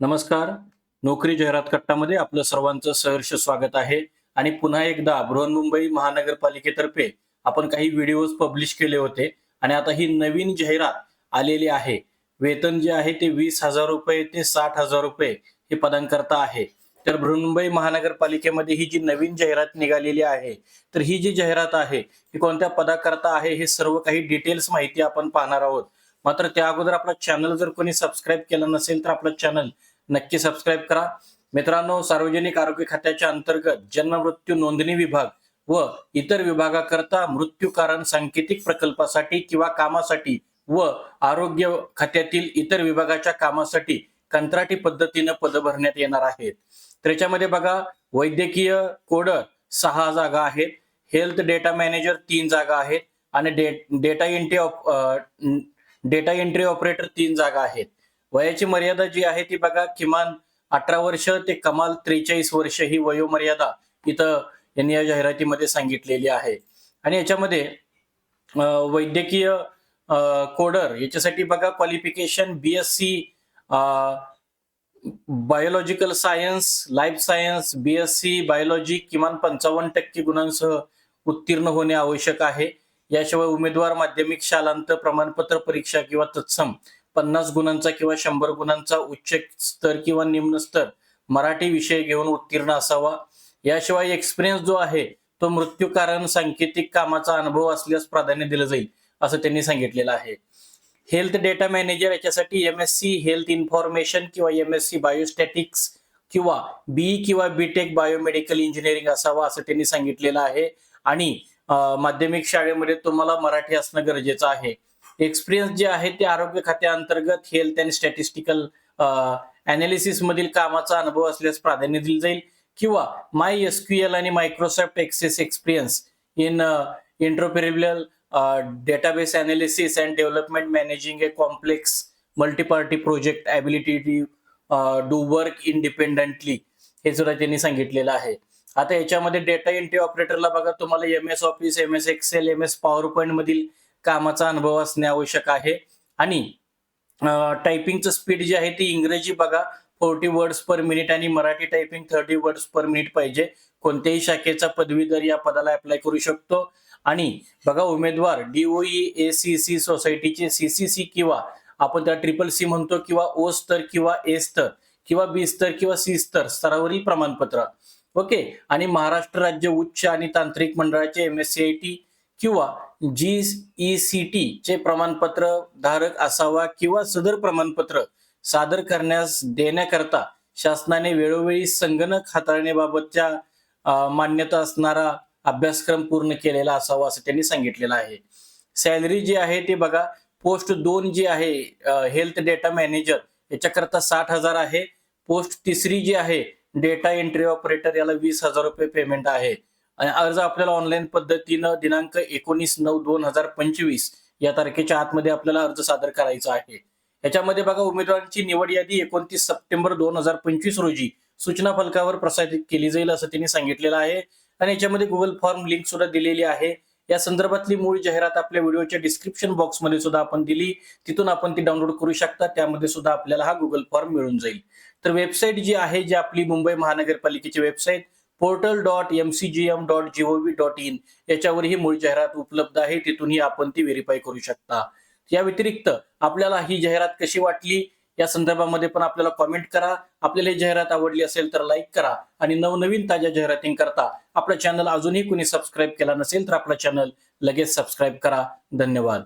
नमस्कार. नोकरी जाहिरात कट्टामध्ये आपलं सर्वांचं सहर्ष स्वागत आहे. आणि पुन्हा एकदा बृहन्मुंबई महानगरपालिकेतर्फे आपण काही व्हिडिओज पब्लिश केले होते. आणि आता ही नवीन जाहिरात आलेली आहे. वेतन जे आहे ते वीस हजार रुपये ते साठ हजार रुपये हे पदांकरता आहे. तर बृहन्मुंबई महानगरपालिकेमध्ये ही जी नवीन जाहिरात निघालेली आहे तर ही जी जाहिरात आहे ही कोणत्या पदाकरता आहे हे सर्व काही डिटेल्स माहिती आपण पाहणार आहोत. मात्र त्या अगोदर आपला चॅनल जर कोणी सबस्क्राईब केलं नसेल तर आपलं चॅनल नक्की सबस्क्राईब करा. मित्रांनो सार्वजनिक आरोग्य खात्याच्या अंतर्गत जन्म मृत्यू नोंदणी विभाग व इतर विभागाकरता मृत्यू कारण सांकेतिक प्रकल्पासाठी किंवा कामासाठी व आरोग्य खात्यातील इतर विभागाच्या कामासाठी कंत्राटी पद्धतीनं पद भरण्यात येणार आहेत. त्याच्यामध्ये बघा वैद्यकीय कोडर सहा जागा आहेत. हेल्थ डेटा मॅनेजर तीन जागा आहेत. आणि डे डेटा एंट्री ऑप डेटा एंट्री ऑपरेटर तीन जागा आहेत. वयाची मर्यादा जी आहे ती बघा किमान अठरा वर्ष ते कमाल त्रेचाळीस वर्ष ही वयोमर्यादा इथं यांनी या जाहिरातीमध्ये सांगितलेली आहे. आणि याच्यामध्ये वैद्यकीय कोडर याच्यासाठी बघा qualification B S C biological science life science B S C biology किमान पंचावन्न टक्के गुणांसह उत्तीर्ण होणे आवश्यक आहे. याशिवाय उमेदवार माध्यमिक शालांत प्रमाणपत्र परीक्षा किंवा तत्सम पन्नास गुणांचा किंवा शंभर गुणांचा उच्च स्तर किंवा निम्न स्तर मराठी विषय घेऊन उत्तीर्ण असावा. याशिवाय एक्सपिरियन्स जो आहे तो मृत्यू कारण सांकेतिक कामाचा अनुभव असल्यास प्राधान्य दिलं जाईल असं त्यांनी सांगितलेलं आहे. हेल्थ डेटा मॅनेजर याच्यासाठी M S C health information किंवा एम एस सी बायोस्टॅटिक्स किंवा बी किंवा बीटेक बायोमेडिकल इंजिनिअरिंग असावा असं त्यांनी सांगितलेलं आहे. आणि माध्यमिक शाळेमध्ये तुम्हाला मराठी असणं गरजेचं आहे. एक्सपिरियन्स जे आहे ते आरोग्य खात्याअंतर्गत हेल्थ अँड स्टॅटिस्टिकल अनालिसिस मधील कामाचा अनुभव असल्यास प्राधान्य दिले जाईल. किंवा माय एस क्यू एल आणि Microsoft Access experience in interoperable database analysis and development managing a complex multiparty project ability to work independently हे सुद्धा त्यांनी सांगितलेलं आहे. आता याच्यामध्ये डेटा एंट्री ऑपरेटरला बघा तुम्हाला M S office M S Excel M S PowerPoint मधील कामाचा अनुभव असणे आवश्यक आहे. आणि टायपिंगचं स्पीड जे आहे ती इंग्रजी बघा. फोर्टी वर्ड्स पर मिनिट आणि Marathi typing thirty words per minute पाहिजे. कोणत्याही शाखेचा पदवीधर या पदाला अप्लाय करू शकतो. आणि बघा उमेदवार डीओई ए सी सी सोसायटीचे सीसीसी किंवा आपण त्या ट्रिपल सी म्हणतो किंवा ओ स्तर किंवा ए स्तर किंवा बी स्तर किंवा सी स्तर स्तरावरील प्रमाणपत्र. ओके? आणि महाराष्ट्र राज्य उच्च आणि तांत्रिक मंडळाचे M S C I T किंवा जी ई सी टी चे प्रमाणपत्र धारक असावा किंवा सदर प्रमाणपत्र सादर करण्यास देण्याकरता शासनाने वेळोवेळी संगणक हाताळण्याबाबतच्या मान्यता असणारा अभ्यासक्रम पूर्ण केलेला असावा असं त्यांनी सांगितलेलं आहे. सॅलरी जी आहे ती बघा पोस्ट दोन जी आहे हेल्थ डेटा मॅनेजर याच्याकरता साठ हजार आहे. पोस्ट तिसरी जी आहे डेटा एंट्री ऑपरेटर याला वीस हजार रुपये पेमेंट आहे. आणि अर्ज आपल्याला ऑनलाईन पद्धतीनं दिनांक एकोणीस नऊ दोन हजार पंचवीस या तारखेच्या आतमध्ये आपल्याला अर्ज सादर करायचा आहे. याच्यामध्ये बघा उमेदवारांची निवड यादी एकोणतीस सप्टेंबर दोन हजार पंचवीस रोजी सूचना फलकावर प्रसारित केली जाईल असं त्यांनी सांगितलेलं आहे. आणि याच्यामध्ये गुगल फॉर्म लिंक सुद्धा दिलेली आहे. या संदर्भातली मूळ जाहिरात आपल्या व्हिडिओच्या डिस्क्रिप्शन बॉक्समध्ये सुद्धा आपण दिली. तिथून आपण ती डाउनलोड करू शकता. त्यामध्ये सुद्धा आपल्याला हा गुगल फॉर्म मिळून जाईल. तर वेबसाईट जी आहे जी आपली मुंबई महानगरपालिकेची website portal dot M C G M dot gov dot in याच्यावर ही मूळ जाहिरात उपलब्ध आहे. तिथूनही आपण ती व्हेरीफाय करू शकता. या व्यतिरिक्त आपल्याला ही जाहिरात कशी वाटली? या संदर्भामध्ये पण आपल्याला कॉमेंट करा. आपल्याला ही जाहिरात आवडली असेल तर लाईक करा आणि नवनवीन ताज्या जाहिरातींकरता आपला चॅनल अजूनही कुणी सबस्क्राईब केला नसेल तर आपला चॅनल लगेच सबस्क्राईब करा. धन्यवाद.